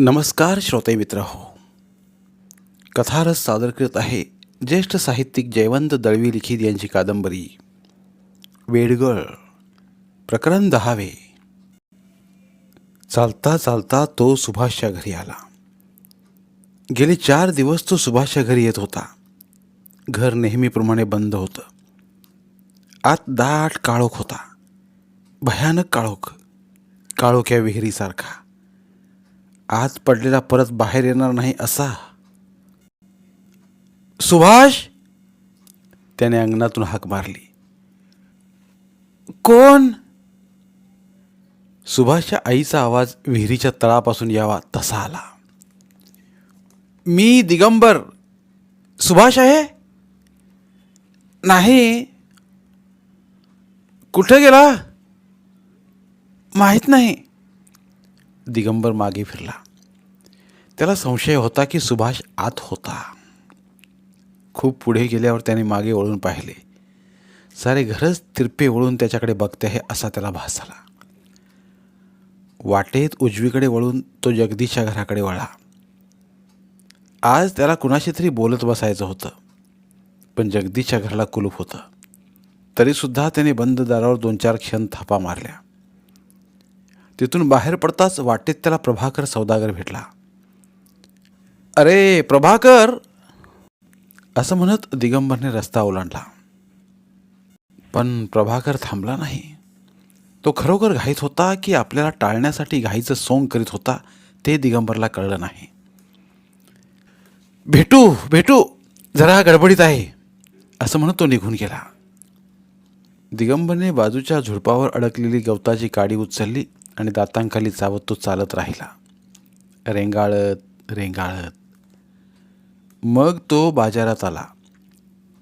नमस्कार श्रोते मित्र हो. कथारस सादर करत आहे ज्येष्ठ साहित्यिक जयवंत दळवी लिखित यांची कादंबरी. वेडगळ प्रकरण दहावे. चालता चालता तो सुभाषच्या घरी आला. गेले चार दिवस तो सुभाषच्या घरी येत होता. घर नेहमीप्रमाणे बंद होतं. आत दाट काळोख होता. भयानक काळोख. काळोख्या विहिरीसारखा. आज पडलेला परत बाहेर येणार नाही असा. सुभाष! त्याने अंगणातून हाक मारली. कोण? सुभाषच्या आईचा आवाज विहिरीच्या तळापासून यावा तसा आला. मी दिगंबर. सुभाष आहे? नाही. कुठे गेला? माहीत नाही. दिगंबर मागे फिरला. त्याला संशय होता की सुभाष आत होता. खूप पुढे गेल्यावर त्याने मागे वळून पाहिले. सारे घरच तिरपे वळून त्याच्याकडे बघते आहे असा त्याला भास झाला. वाटेत उजवीकडे वळून तो जगदीशच्या घराकडे वळला. आज त्याला कुणाशी तरी बोलत बसायचं होतं पण जगदीशच्या घराला कुलूप होतं. तरीसुद्धा त्याने बंद दारावर दोन चार क्षण थापा मारल्या. तिथून बाहेर पडताच वाटेत त्याला प्रभाकर सौदागर भेटला. अरे प्रभाकर! असं म्हणत दिगंबरने रस्ता ओलांडला. पण प्रभाकर थांबला नाही. तो खरोखर घाईत होता की आपल्याला टाळण्यासाठी घाईचं सोंग करीत होता ते दिगंबरला कळलं नाही. भेटू भेटू जरा गडबडीत आहे असं म्हणत तो निघून गेला. दिगंबरने बाजूच्या झुडपावर अडकलेली गवताची काडी उचलली. आणि दातांखाली चावत तो चालत राहिला. रेंगाळत रेंगाळत. मग तो बाजारात आला.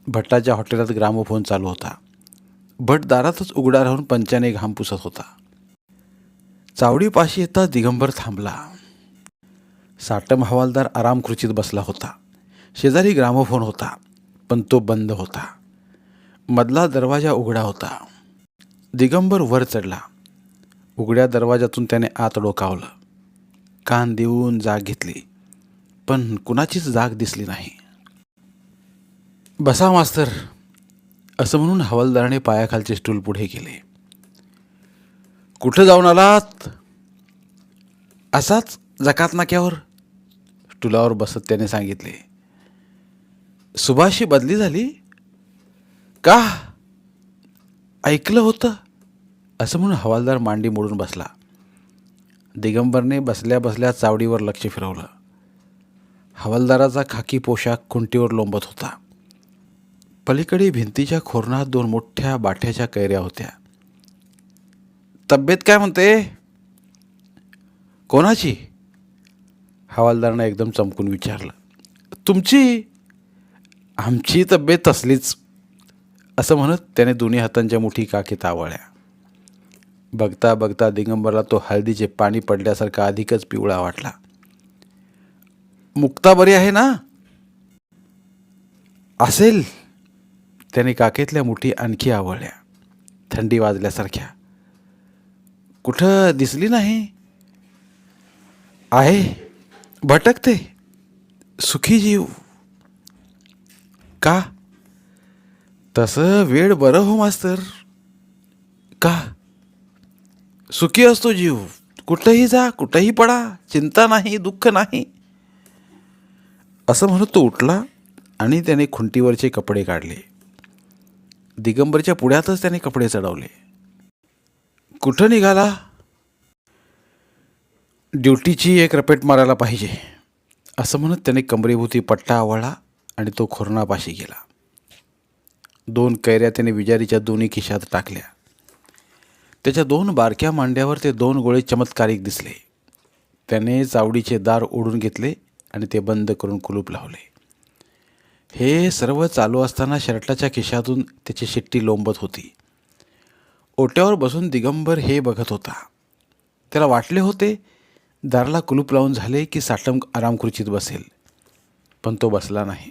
भट्टाच्या हॉटेलात ग्रामोफोन चालू होता. भट दारातच उघडा राहून पंचाने घाम पुसत होता. चावडीपाशी येता दिगंबर थांबला. साटम हवालदार आराम खुर्चीत बसला होता. शेजारी ग्रामोफोन होता पण तो बंद होता. मधला दरवाजा उघडा होता. दिगंबर वर चढला. उघड्या दरवाजातून त्याने आत डोकावलं. कान देऊन जाग घेतली. पण कुणाचीच जाग दिसली नाही. बसा मास्तर असं म्हणून हवालदाराने पायाखालचे स्टूल पुढे केले. कुठं जाऊन आलात? असाच जकात नाक्यावर स्टुलावर बसत त्याने सांगितले. सुभाषी बदली झाली? का? ऐकलं होतं. असं म्हणून हवालदार मांडी मोडून बसला. दिगंबरने बसल्या बसल्या चावडीवर लक्ष फिरवलं. हवालदाराचा खाकी पोशाख खुंटीवर लोंबत होता. पलीकडे भिंतीच्या खोरणात दोन मोठ्या बाठ्याच्या कैऱ्या होत्या. तब्येत काय म्हणते? कोणाची? हवालदारानं एकदम चमकून विचारलं. तुमची? आमची तब्येत तसलीच असं म्हणत त्याने दोन्ही हातांच्या मुठी काकी तावळ्या बघता बघता दिगंबरला तो हळदीचे पाणी पडल्यासारखा अधिकच पिवळा वाटला. मुक्ता बरी आहे ना? असेल. त्याने काकेतल्या मुठी आणखी आवळल्या. थंडी वाजल्यासारख्या. कुठं दिसली नाही? आहे. भटकते. सुखी जीव. का? तसं वेळ बरं हो मास्तर. का? सुखी असतो जीव. कुठंही जा कुठंही पडा चिंता नाही दुःख नाही. असं म्हणत तो उठला आणि त्याने खुंटीवरचे कपडे काढले. दिगंबरच्या पुढ्यातच त्याने कपडे चढवले. कुठं निघाला? ड्युटीची एक रपेट मारायला पाहिजे असं म्हणत त्याने कमरेभोवती पट्टा आवळला आणि तो खुरणापाशी गेला. दोन कैऱ्या त्याने विजारीच्या दोन्ही खिशात टाकल्या. त्याच्या दोन बारक्या मांड्यावर ते दोन गोळे चमत्कारिक दिसले. त्याने चावडीचे दार ओढून घेतले आणि ते बंद करून कुलूप लावले. हे सर्व चालू असताना शर्टाच्या खिशातून त्याची शिट्टी लोंबत होती. ओट्यावर बसून दिगंबर हे बघत होता. त्याला वाटले होते दाराला कुलूप लावून झाले की साटम आरामखुर्चीत बसेल. पण तो बसला नाही.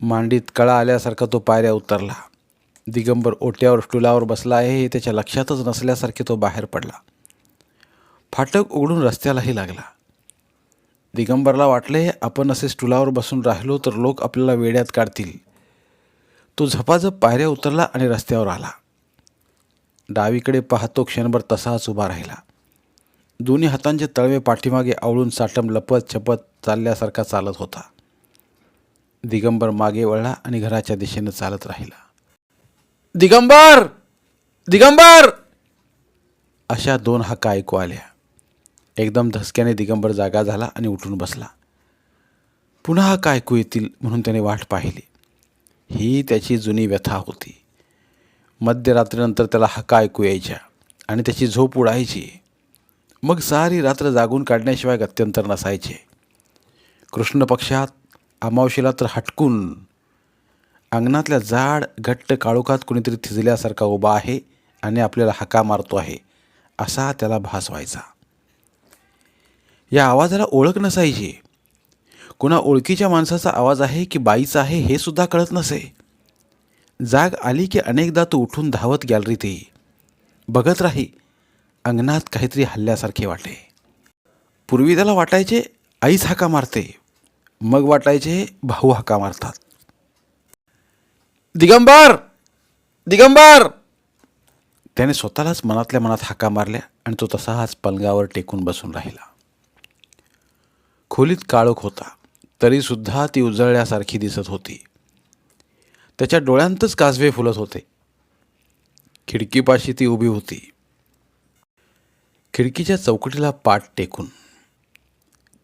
मांडीत कळा आल्यासारखा तो पायऱ्या उतरला. दिगंबर ओट्यावर टुलावर बसला आहे हे त्याच्या लक्षातच नसल्यासारखे तो बाहेर पडला. फाटक उघडून रस्त्यालाही लागला. दिगंबरला वाटले आपण असे स्टुलावर बसून राहिलो तर लोक आपल्याला वेड्यात काढतील. तो झपाझप पायऱ्या उतरला आणि रस्त्यावर आला. डावीकडे पाहतो क्षणभर तसाच उभा राहिला. दोन्ही हातांचे तळवे पाठीमागे आवळून साटम लपत छपत चालल्यासारखा चालत होता. दिगंबर मागे वळला आणि घराच्या दिशेनं चालत राहिला. दिगंबर दिगंबर! अशा दोन हाका ऐकू आल्या. एकदम धसक्याने दिगंबर जागा झाला आणि उठून बसला. पुन्हा हाका ऐकू येतील म्हणून त्याने वाट पाहिली. ही त्याची जुनी व्यथा होती. मध्यरात्रीनंतर त्याला हाका ऐकू यायच्या आणि त्याची झोप उडायची. मग सारी रात्र जागून काढण्याशिवाय गत्यंतर नसायचे. कृष्ण पक्षात अमावशीला तर हटकून अंगणातल्या जाड घट्ट काळोखात कुणीतरी थिजल्यासारखा उभा आहे आणि आपल्याला हाका मारतो आहे असा त्याला भास व्हायचा. या आवाजाला ओळख नसायची. कुणा ओळखीच्या माणसाचा आवाज आहे की बाईचा आहे हे सुद्धा कळत नसे. जाग आली की अनेकदा तो उठून धावत गॅलरीत येई बघत राही अंगणात काहीतरी हल्ल्यासारखे वाटे. पूर्वी त्याला वाटायचे आईच हाका मारते. मग वाटायचे भाऊ हाका मारतात. दिगंबर! दिगंबर! त्याने स्वतःलाच मनातल्या मनात हाका मारल्या आणि तो तसा हाच पलंगावर टेकून बसून राहिला. खोलीत काळोख होता. तरीसुद्धा ती उजळल्यासारखी दिसत होती. त्याच्या डोळ्यांतच काजवे फुलत होते. खिडकीपाशी ती उभी होती. खिडकीच्या चौकटीला पाठ टेकून.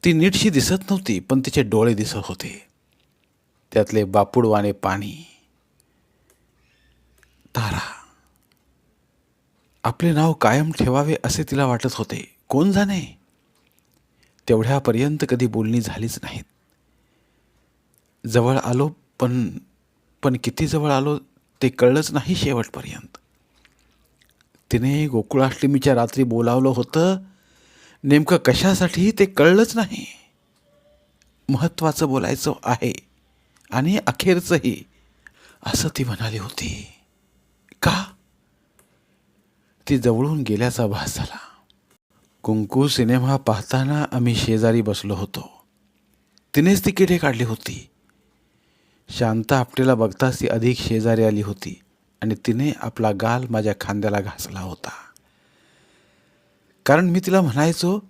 ती नीटशी दिसत नव्हती पण तिचे डोळे दिसत होते. त्यातले बापुडवाने पाणी तारा आपले नाव कायम ठेवावे असे तिला वाटत होते. कोण जाणे? तेवढ्यापर्यंत कधी बोलणी झालीच नाहीत. जवळ आलो पण पण किती जवळ आलो ते कळलंच नाही शेवटपर्यंत. तिने गोकुळाष्टमीच्या रात्री बोलावलं होतं. नेमकं कशासाठी ते कळलंच नाही. महत्त्वाचं बोलायचं आहे आणि अखेरचंही असं ती म्हणाली होती. का? ती जवळून गेल्याचा भास झाला. कुंकू सिनेमा पाहताना आम्ही शेजारी बसलो होतो. तिनेच तिकिटे काढली होती. शांता आपटेला बघताच ती अधिक शेजारी आली होती आणि तिने आपला गाल माझ्या खांद्याला घासला होता. कारण मी तिला म्हणायचो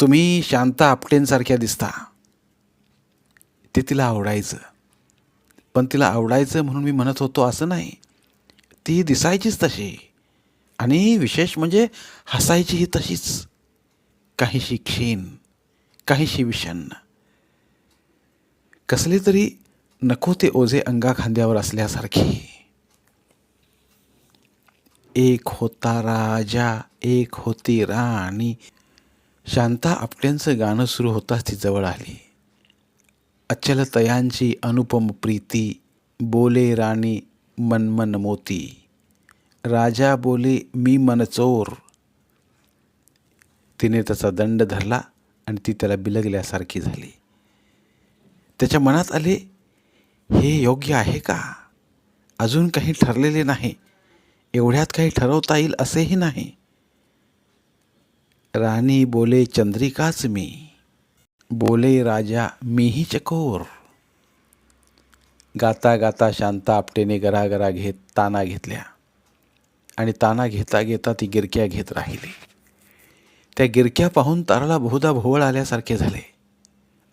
तुम्ही शांता आपटेंसारख्या दिसता. ते तिला आवडायचं. पण तिला आवडायचं म्हणून मी म्हणत होतो असं नाही. ती दिसायचीच तशी. आणि विशेष म्हणजे हसायचीही तशीच काहीशी क्षीण काहीशी विषण्ण. कसले तरी नको ते ओझे अंगा खांद्यावर असल्यासारखे. एक होता राजा एक होती राणी. शांता आपट्यांचं गाणं सुरू होताच ती जवळ आली. अचल तयांची अनुपम प्रीती बोले राणी मनमन मोती. राजा बोले मी मनचोर. तिने त्याचा दंड धरला आणि ती त्याला बिलगल्यासारखी झाली. त्याच्या मनात आले हे योग्य आहे का? अजून काही ठरलेले नाही. एवढ्यात काही ठरवता येईल असेही नाही. राणी बोले चंद्रिकाच मी. बोले राजा मीही चकोर. गाता गाता शांता आपटेने गरागरा घेत ताना घेतल्या. आणि ताना घेता घेता ती गिरक्या घेत राहिली. त्या गिरक्या पाहून ताराला बहुधा भोवळ आल्यासारखे झाले.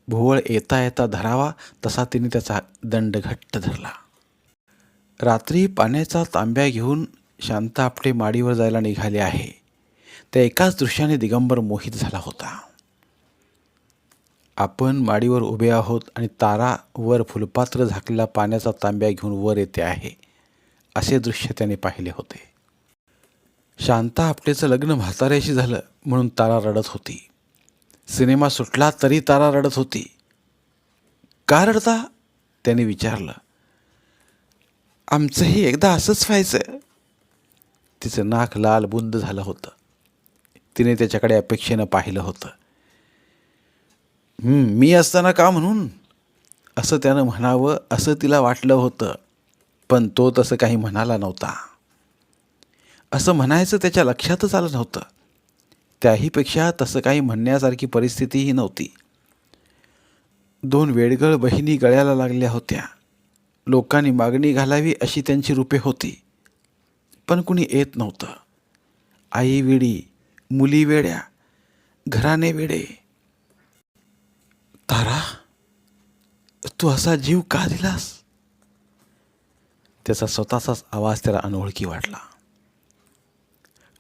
भोवळ येता येता धरावा तसा तिने त्याचा दंड घट्ट धरला. रात्री पाण्याचा तांब्या घेऊन शांता आपटे माडीवर जायला निघाले आहे. त्या एकाच दृश्याने दिगंबर मोहित झाला होता. आपण माडीवर उभे आहोत आणि तारा वर फुलपात्र झाकलेला पाण्याचा तांब्या घेऊन वर येते आहे असे दृश्य त्याने पाहिले होते. शांता आपटेचं लग्न म्हाताऱ्याशी झालं म्हणून तारा रडत होती. सिनेमा सुटला तरी तारा रडत होती. का रडता? त्याने विचारलं. आमचंही एकदा असंच व्हायचं. तिचं नाक लाल बुंद झालं होतं. तिने त्याच्याकडे अपेक्षेनं पाहिलं होतं. मी असताना का म्हणून? असं त्यानं म्हणावं असं तिला वाटलं होतं. पण तो तसं काही म्हणाला नव्हता. असं म्हणायचं त्याच्या लक्षातच आलं नव्हतं. त्याहीपेक्षा तसं काही म्हणण्यासारखी परिस्थितीही नव्हती. दोन वेडगळ बहिणी गळ्याला लागल्या होत्या. लोकांनी मागणी घालावी अशी त्यांची रूपे होती. पण कुणी येत नव्हतं. आई वेडी मुली वेड्या घराने वेडे. तारा तू असा जीव का दिलास? त्याचा स्वतःचाच आवाज त्याला अनोळखी वाटला.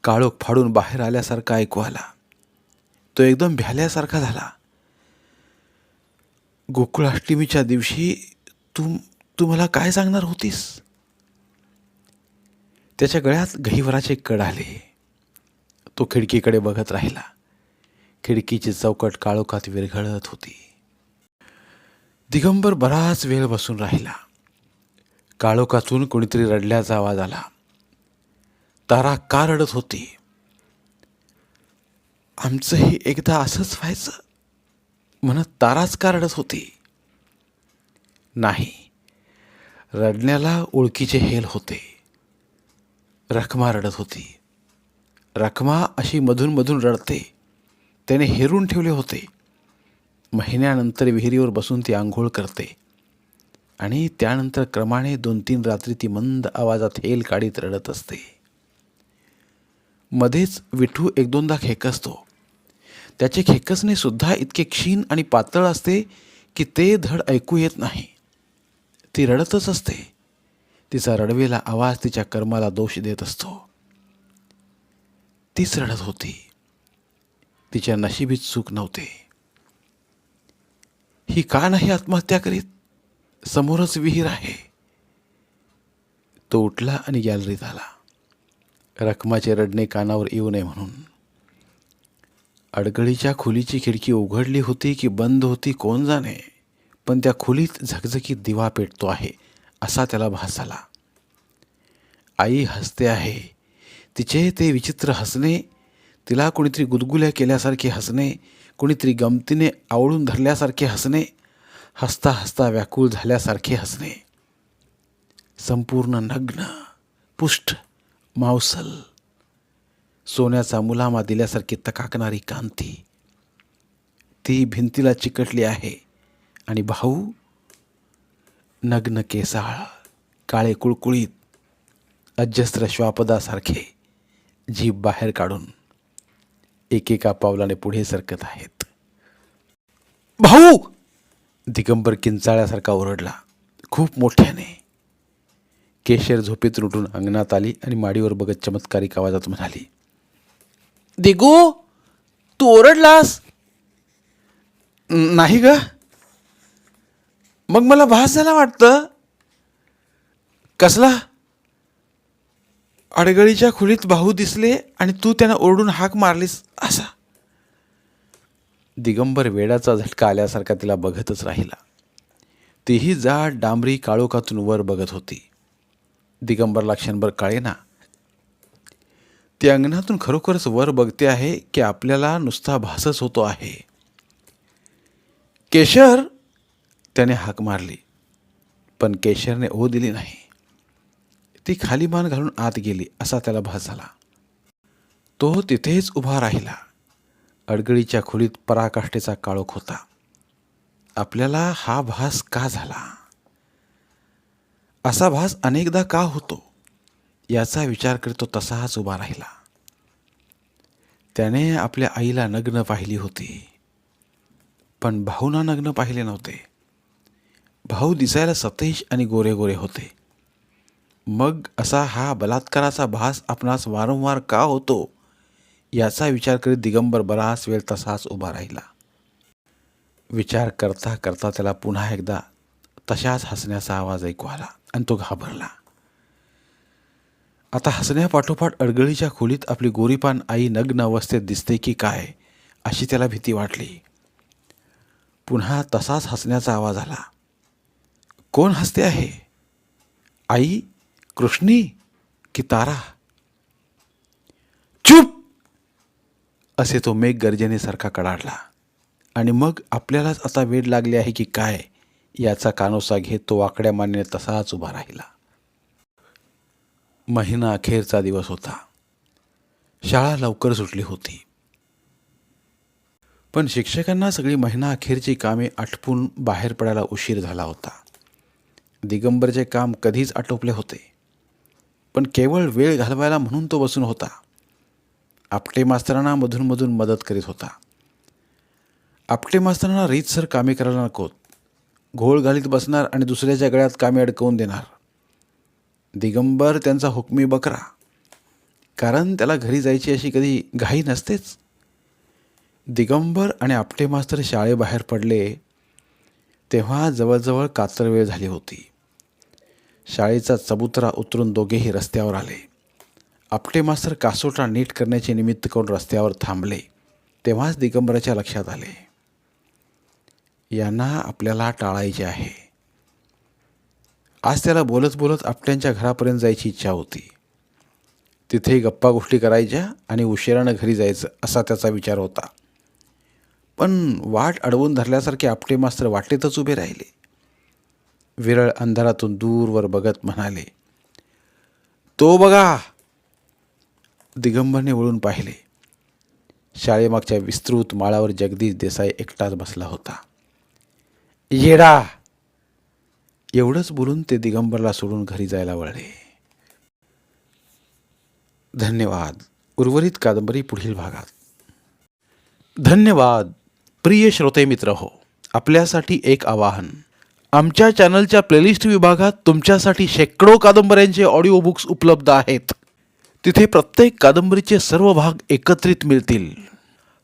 काळोख फाडून बाहेर आल्यासारखा ऐकू आला तो एकदम भ्याल्यासारखा झाला. गोकुळाष्टमीच्या दिवशी तू तू मला काय सांगणार होतीस? त्याच्या गळ्यात गहिवराचे कड आले. तो खिडकीकडे बघत राहिला. खिडकीची चौकट काळोखात विरघळत होती. दिगंबर बराच वेळ बसून राहिला. काळोखातून कोणीतरी रडल्याचा आवाज आला. तारा का रडत होती? आमचंही एकदा असंच व्हायचं? म्हणत ताराच का रडत होती? नाही. रडण्याला ओळखीचे हेल होते. रखमा रडत होती. रखमा अशी मधून मधून रडते. त्याने हेरून ठेवले होते. महिन्यानंतर विहिरीवर बसून ती आंघोळ करते. आणि त्यानंतर क्रमाने दोन तीन रात्री ती मंद आवाजात हेल काढीत रडत असते. मध्येच विठू एक दोनदा खेकसतो त्याचे खेकसणे सुद्धा इतके क्षीण आणि पातळ असते की ते धड ऐकू येत नाही. ती रडतच असते. तिचा रडवेला आवाज तिच्या कर्माला दोष देत असतो. तीच रडत होती. तिच्या नशिबीत चूक नव्हते. ही का नाही आत्महत्या करीत? समोरच विहीर आहे. तो उठला आणि गॅलरीत आला. रखमाचे रडणे कानावर येऊ नये म्हणून. अडगळीच्या खोलीची खिडकी उघडली होती की बंद होती कोण जाणे पण त्या खोलीत झकझकीत दिवा पेटतो आहे असा त्याला भास झाला. आई हसते आहे. तिचे ते विचित्र हसणे तिला कोणीतरी गुदगुल्या केल्यासारखे हसणे कोणीतरी गमतीने आवळून धरल्यासारखे हसणे हसता हसता व्याकुळ झाल्यासारखे हसणे. संपूर्ण नग्न पुष्ट मावसल सोन्याचा मुलामा दिल्यासारखी तकाकणारी कांती. ती भिंतीला चिकटली आहे आणि भाऊ नग्न केसाळ काळे कुळकुळीत अजस्त्र श्वापदासारखे जीभ बाहेर काढून एकेका पावलाने पुढे सरकत आहेत. भाऊ! दिगंबर किंचाळ्यासारखा ओरडला खूप मोठ्याने. केशर झोपेत रुटून अंगणात आली आणि माडीवर बघत चमत्कारिक आवाजात म्हणाली दिगू तू ओरडलास? नाही ग. मग मला भास झाला वाटतं. कसला? अडगळीच्या खोलीत भाऊ दिसले आणि तू त्यांना ओरडून हाक मारलीस असा. दिगंबर वेडाचा झटका आल्यासारखा तिला बघतच राहिला. तीही जाड डांबरी काळोखातून वर बघत होती. दिगंबरला क्षणभर कळेना. ती अंगणातून खरोखरच वर बघते आहे की आपल्याला नुसता भासच होतो आहे. केशर त्याने हाक मारली. पण केशरने ओ दिली नाही. ती खाली मान घालून आत गेली असा त्याला भास झाला. तो तिथेच उभा राहिला. अडगळीच्या खोलीत पराकाष्ठेचा काळोख होता. आपल्याला हा भास का झाला? असा भास अनेकदा का होतो? याचा विचार करतो तसाच उभा राहिला. त्याने आपल्या आईला नग्न पाहिली होती. पण भाऊना नग्न पाहिले नव्हते. भाऊ दिसायला सतेज आणि गोरे गोरे होते. मग असा हा बलात्काराचा भास आपणास वारंवार का होतो? याचा विचार करीत दिगंबर बराच वेळ तसाच उभा राहिला. विचार करता करता त्याला पुन्हा एकदा तशाच हसण्याचा आवाज ऐकू आला. आणि तो घाबरला. आता हसण्यापाठोपाठ अडगळीच्या खोलीत आपली गोरीपान आई नग्न अवस्थेत दिसते की काय अशी त्याला भीती वाटली. पुन्हा तसाच हसण्याचा आवाज आला. कोण हसते आहे? आई? कृष्णी? की तारा? चूप! असे तो मेघ गर्जनेसारखा कडाडला. आणि मग आपल्यालाच आता वेड लागली आहे की काय? याचा कानोसा घेत तो वाकड्या मानेने तसाच उभा राहिला. महिना अखेरचा दिवस होता. शाळा लवकर सुटली होती. पण शिक्षकांना सगळी महिना अखेरची कामे आटपून बाहेर पडायला उशीर झाला होता. दिगंबरचे काम कधीच आटोपले होते. पण केवळ वेळ घालवायला म्हणून तो बसून होता. आपटे मास्तरांना मधूनमधून मदत करीत होता. आपटे मास्तरांना रीतसर कामे करायला नकोत घोळ घालीत बसणार आणि दुसऱ्याच्या गळ्यात कामे अडकवून देणार. दिगंबर त्यांचा हुकमी बकरा. कारण त्याला घरी जायची अशी कधी घाई नसतेच. दिगंबर आणि आपटे मास्तर शाळेबाहेर पडले तेव्हा जवळजवळ कातर वेळ झाली होती. शाळेचा चबुतरा उतरून दोघेही रस्त्यावर आले. आपटे मास्तर कासोटा नीट करण्याचे निमित्त करून रस्त्यावर थांबले तेव्हाच दिगंबराच्या लक्षात आले. यांना आपल्याला टाळायचे आहे. आज त्याला बोलत बोलत आपट्यांच्या घरापर्यंत जायची इच्छा होती. तिथे गप्पा गोष्टी करायच्या आणि उशिरानं घरी जायचं असा त्याचा विचार होता. पण वाट अडवून धरल्यासारखे आपटे मास्तर वाटेतच उभे राहिले. विरळ अंधारातून दूरवर बघत म्हणाले तो बघा. दिगंबरने वळून पाहिले. शाळेमागच्या विस्तृत माळावर जगदीश देसाई एकटाच बसला होता. येडा. एवढंच बोलून ते दिगंबरला सोडून घरी जायला वळले. धन्यवाद. उर्वरित कादंबरी पुढील भागात. धन्यवाद. प्रिय श्रोते मित्र हो आपल्यासाठी एक आवाहन. आमच्या चॅनलच्या प्लेलिस्ट विभागात तुमच्यासाठी शेकडो कादंबऱ्यांचे ऑडिओ बुक्स उपलब्ध आहेत. तिथे प्रत्येक कादंबरीचे सर्व भाग एकत्रित मिळतील.